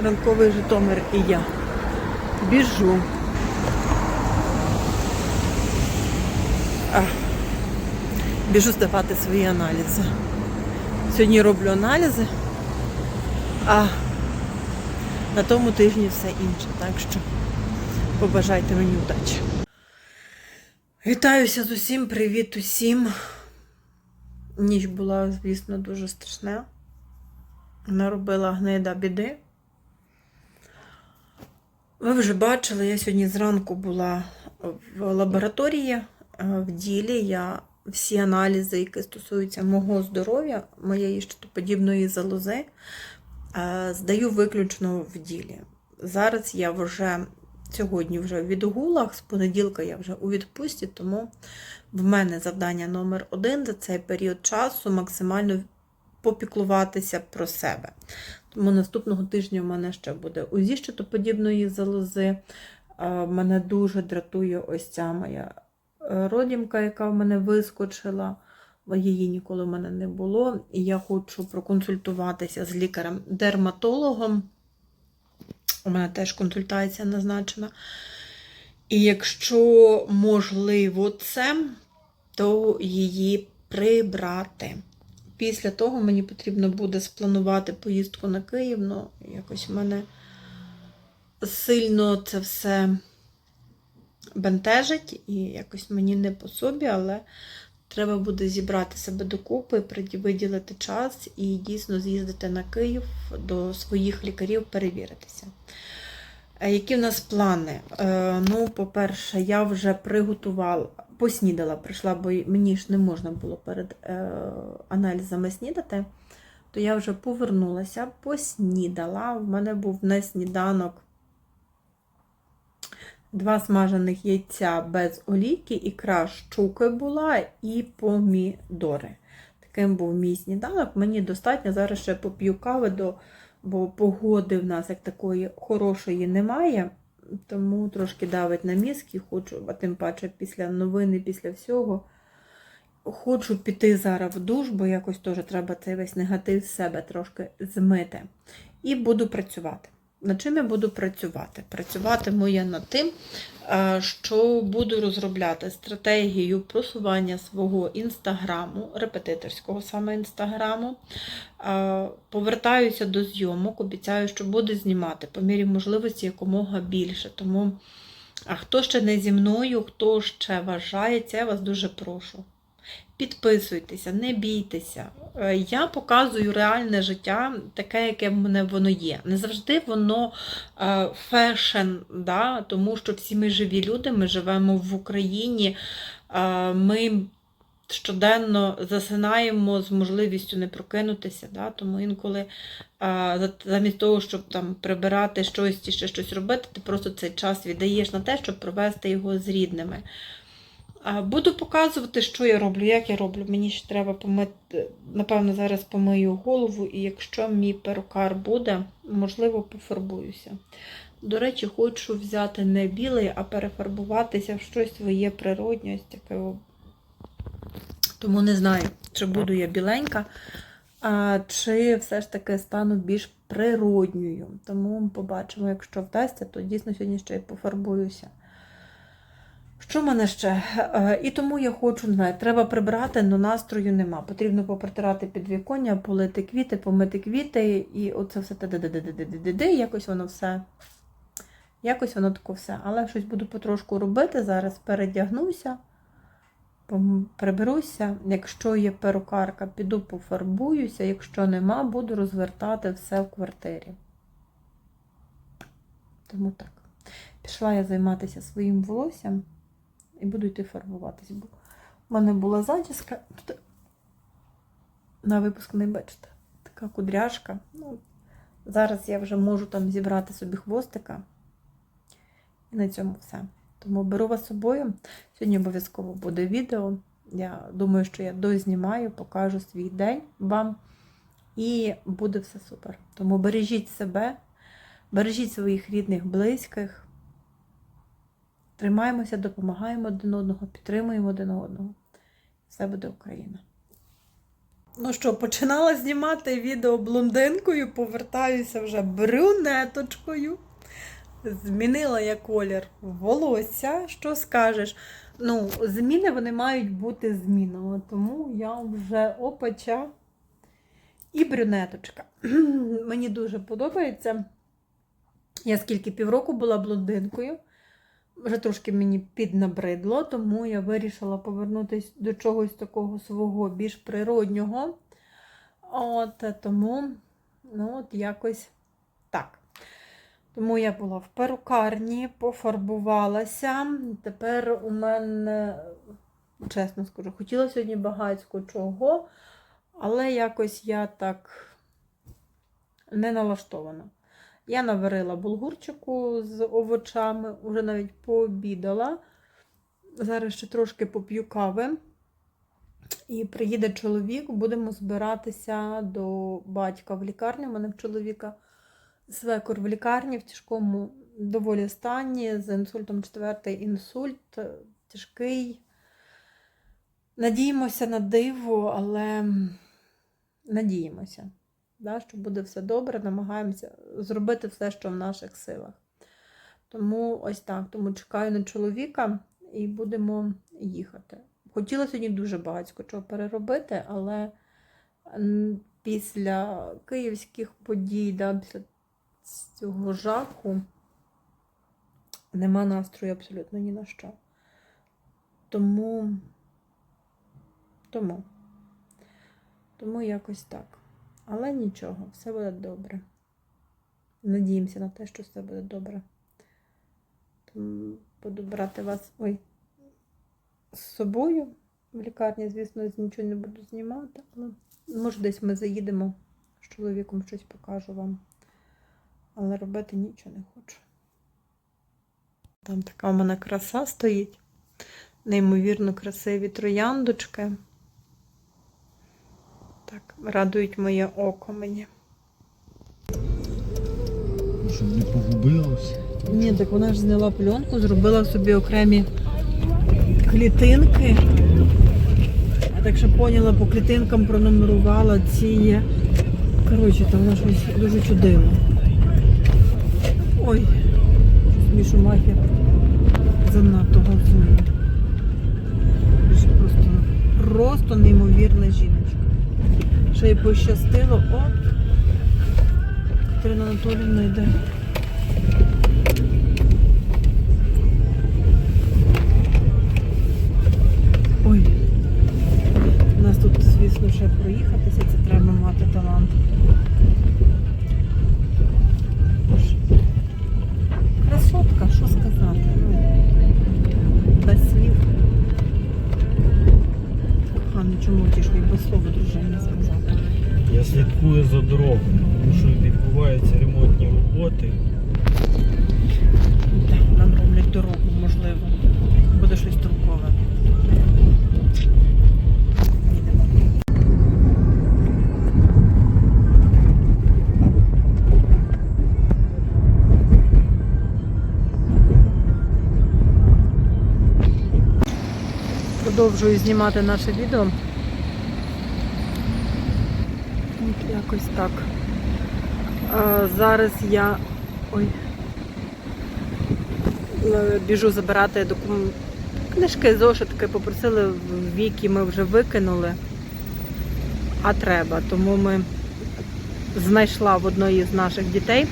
ранковий Житомир і я. Біжу. Біжу здавати свої аналізи. Сьогодні роблю аналізи, а на тому тижні все інше. Так що побажайте мені удачі. Вітаюся з усім, привіт усім. Ніч була, звісно, дуже страшна. Наробила гнида біди. Ви вже бачили, я сьогодні зранку була в лабораторії, е, в ділі. Я всі аналізи, які стосуються мого здоров'я, моєї щитоподібної залози, е, здаю виключно в ділі. Зараз я вже сьогодні вже в відгулах, з понеділка я вже у відпустці, тому в мене завдання номер один за цей період часу максимально попіклуватися про себе. Тому наступного тижня в мене ще буде УЗІ щитоподібної залози. Мене дуже дратує ось ця моя е, родімка, яка в мене вискочила. Її ніколи в мене не було. І я хочу проконсультуватися з лікарем-дерматологом. У мене теж консультація назначена. І якщо можливо це, то її прибрати. Після того мені потрібно буде спланувати поїздку на Київ, ну якось в мене сильно це все бентежить, і якось мені не по собі, але треба буде зібрати себе докупи, виділити час і дійсно з'їздити на Київ до своїх лікарів перевіритися. Е, Які в нас плани? Е, Ну, по-перше, я вже приготувала, поснідала, прийшла, бо мені ж не можна було перед е, аналізами снідати. То я вже повернулася, поснідала. В мене був на сніданок два смажених яйця без олійки, ікра щуки була і помідори. Таким був мій сніданок. Мені достатньо. Зараз ще поп'ю кави, до, бо погоди в нас як такої хорошої немає. Тому трошки давить на мізки, хочу, а тим паче після новини, після всього. Хочу піти зараз в душ, бо якось теж треба цей весь негатив з себе трошки змити. І буду працювати. Над чим я буду працювати? Працюватиму я над тим, що буду розробляти стратегію просування свого інстаграму, репетиторського саме інстаграму. Повертаюся до зйомок, обіцяю, що буду знімати по мірі можливості якомога більше. Тому, а хто ще не зі мною, хто ще вважається, я вас дуже прошу. Підписуйтеся, не бійтеся. Е, Я показую реальне життя, таке, яке в мене воно є. Не завжди воно е, фешн, да? тому що всі ми живі люди, ми живемо в Україні, е, ми щоденно засинаємо з можливістю не прокинутися. Да? Тому інколи замість того, щоб там прибирати щось чи ще щось робити, ти просто цей час віддаєш на те, щоб провести його з рідними. Буду показувати, що я роблю, як я роблю. Мені ще треба помити, напевно, зараз помию голову, і якщо мій перукар буде, можливо, пофарбуюся. До речі, хочу взяти не білий, а перефарбуватися в щось своє природнє, ось таке. Тому не знаю, чи буду я біленька, а, чи все ж таки стану більш природньою. Тому побачимо, якщо вдасться, то дійсно сьогодні ще й пофарбуюся. Що в мене ще? Е, І тому я хочу, не треба прибрати, але настрою нема. Потрібно попритирати підвіконня, полити квіти, помити квіти, і оце все де якось воно все. Якось воно таке все. Але щось буду потрошку робити. Зараз передягнуся, приберуся. Якщо є перукарка, піду пофарбуюся. Якщо нема, буду розвертати все в квартирі. Тому так. Пішла я займатися своїм волоссям і буду йти фарбуватись. Бо в мене була зачіска. Тут на випуск не бачите. Така кудряшка. Ну, зараз я вже можу там зібрати собі хвостика. І на цьому все. Тому беру вас собою. Сьогодні обов'язково буде відео. Я думаю, що я дознімаю, покажу свій день вам. І буде все супер. Тому бережіть себе, бережіть своїх рідних, близьких. Тримаємося, допомагаємо один одного, підтримуємо один одного. Все буде Україна. Ну що, починала знімати відео блондинкою, повертаюся вже брюнеточкою. Змінила я колір волосся. Що скажеш? Ну, зміни вони мають бути змінами, тому я вже опача і брюнеточка. Мені дуже подобається. Я скільки півроку була блондинкою, вже трошки мені піднабридло, тому я вирішила повернутися до чогось такого свого більш природнього. От, тому, ну, от якось так. Тому я була в перукарні, пофарбувалася. Тепер у мене, чесно скажу, хотіла сьогодні багатько чого, але якось я так не налаштована. Я наварила булгурчику з овочами, вже навіть пообідала. Зараз ще трошки поп'ю кави. І приїде чоловік, будемо збиратися до батька в лікарню. У мене в чоловіка свекор в лікарні в тяжкому доволі стані, з інсультом четвертий інсульт, тяжкий. Надіємося на диво, але надіємося, да, що буде все добре, намагаємося зробити все, що в наших силах. Тому ось так. Тому чекаю на чоловіка і будемо їхати. Хотіла сьогодні дуже багатько чого переробити, але після київських подій, да, після цього жаху нема настрою абсолютно ні на що. Тому, тому, тому якось так. Але нічого, все буде добре. Надіємося на те, що все буде добре. Буду брати вас ой, з собою в лікарні, звісно, нічого не буду знімати, але може десь ми заїдемо з чоловіком щось покажу вам. Але робити нічого не хочу. Там така у мене краса стоїть. Неймовірно красиві трояндочки. Так, радують моє око мені. Щоб не погубилося. Ні, так вона ж зняла пленку, зробила собі окремі клітинки. Я так що поняла, по клітинкам пронумерувала ці. Коротше, там вона щось дуже чудило. Ой, щось Мішу Махер занадто газує. Просто, просто неймовірна жіночка. Ще й пощастило. О! Катерина Анатолійовна йде. Ой. У нас тут, звісно, ще проїхатися, Продовжую знімати наше відео. От якось так. А, зараз я. Ой. Е, біжу забирати докум... книжки, зошитки, попросили в віки, ми вже викинули, а треба. Тому ми знайшла в одної з наших дітей,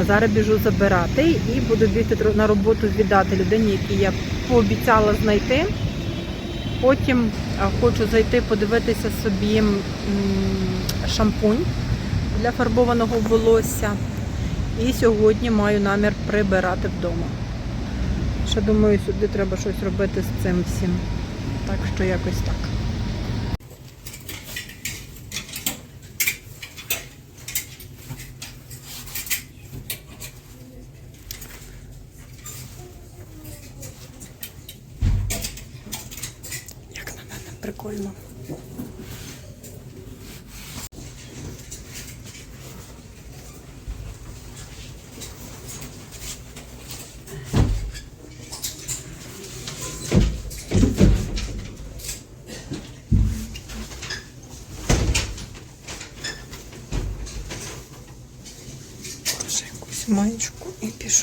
а зараз біжу забирати і буду бігти на роботу віддати людині, якій я пообіцяла знайти. Потім е, хочу зайти подивитися собі шампунь для фарбованого волосся. І сьогодні маю намір прибирати вдома. Ще думаю, сюди треба щось робити з цим всім. Так що якось так. Як на мене прикольно.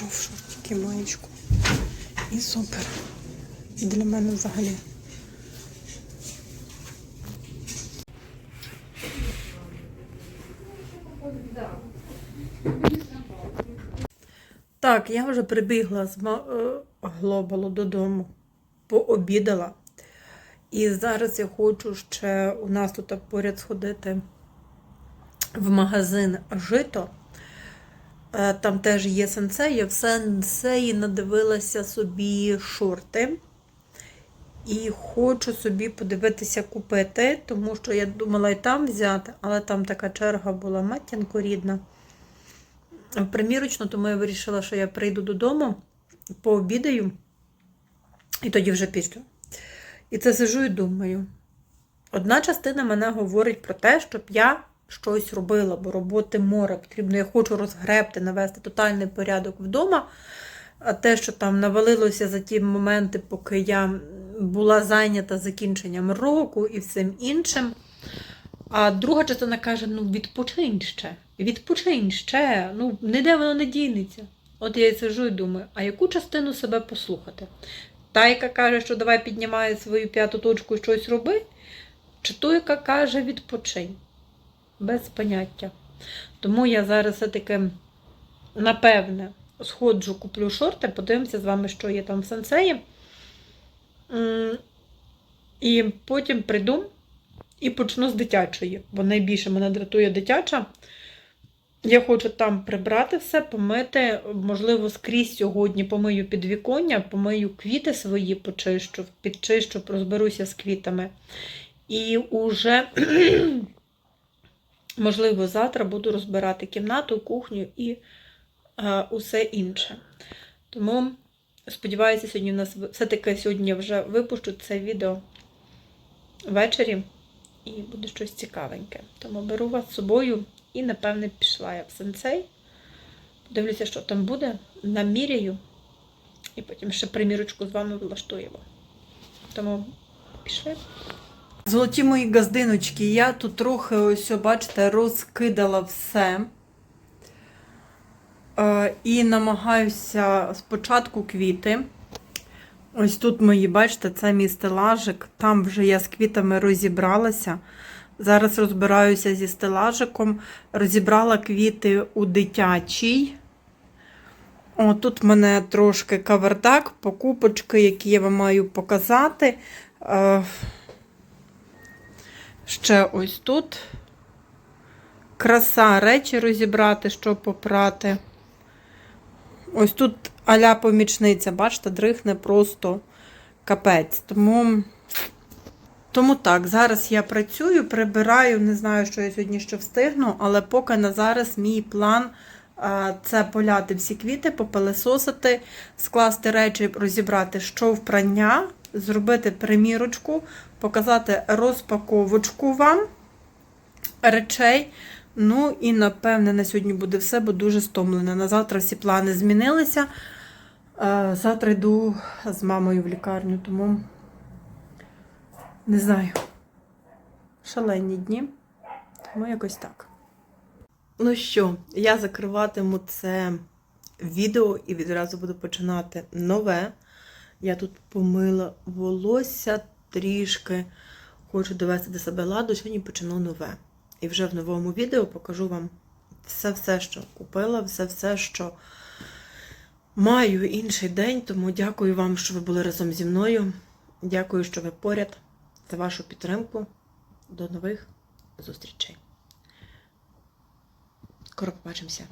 Пішов шортики маєчку. І супер. Для мене взагалі. Так, я вже прибігла з е, глобалу додому, пообідала. І зараз я хочу ще у нас тут поряд сходити в магазин жито. Е, Там теж є сенсей. Я в сенсеї надивилася собі шорти. І хочу собі подивитися купити, тому що я думала і там взяти, але там така черга була матінко рідна. Примірочно, тому я вирішила, що я прийду додому, пообідаю, і тоді вже пішлю. І це сижу і думаю. Одна частина мене говорить про те, щоб я щось робила, бо роботи море потрібно. Я хочу розгребти, навести тотальний порядок вдома. А те, що там навалилося за ті моменти, поки я була зайнята закінченням року і всім іншим. А друга частина каже: ну відпочинь ще, відпочинь ще, ну ніде воно не дінеться. От я і сижу і думаю, а яку частину себе послухати? Та, яка каже, що давай піднімай свою п'яту точку і щось роби, чи ту, яка каже відпочинь? Без поняття. Тому я зараз все-таки, напевне, сходжу, куплю шорти, подивимося з вами, що є там в сенсеї. І потім прийду і почну з дитячої, бо найбільше мене дратує дитяча. Я хочу там прибрати все, помити, можливо, скрізь сьогодні помию підвіконня, помию квіти свої, почищу, підчищу, розберуся з квітами. І уже, можливо, завтра буду розбирати кімнату, кухню і е, усе інше. Тому сподіваюся, сьогодні в нас все-таки сьогодні я вже випущу це відео ввечері і буде щось цікавеньке. Тому беру вас з собою і, напевне, пішла я в сенсей. Подивлюся, що там буде, наміряю, і потім ще примірочку з вами влаштуємо. Тому пішли. Золоті мої газдиночки, я тут трохи ось, бачите, розкидала все. Е, і намагаюся спочатку квіти. Ось тут мої, бачите, це мій стелажик. Там вже я з квітами розібралася. Зараз розбираюся зі стелажиком. Розібрала квіти у дитячій. О, тут в мене трошки кавердак, покупочки, які я вам маю показати. Ще ось тут. Краса речі розібрати, що попрати. Ось тут аля помічниця, бачите, дрихне просто капець. Тому, тому так, зараз я працюю, прибираю, не знаю, що я сьогодні ще встигну, але поки на зараз мій план це поляти всі квіти, попелесосити, скласти речі, розібрати, що впрання, зробити примірочку, показати розпаковочку вам речей. Ну і напевне на сьогодні буде все, бо дуже стомлена. На завтра всі плани змінилися. Е, Завтра йду з мамою в лікарню, тому не знаю. Шалені дні. Тому якось так. Ну що, я закриватиму це відео і відразу буду починати нове. Я тут помила волосся трішки. Хочу довести до себе ладу, сьогодні почну нове. І вже в новому відео покажу вам все-все, що купила, все-все, що маю інший день. Тому дякую вам, що ви були разом зі мною. Дякую, що ви поряд, за вашу підтримку. До нових зустрічей. Скоро побачимося.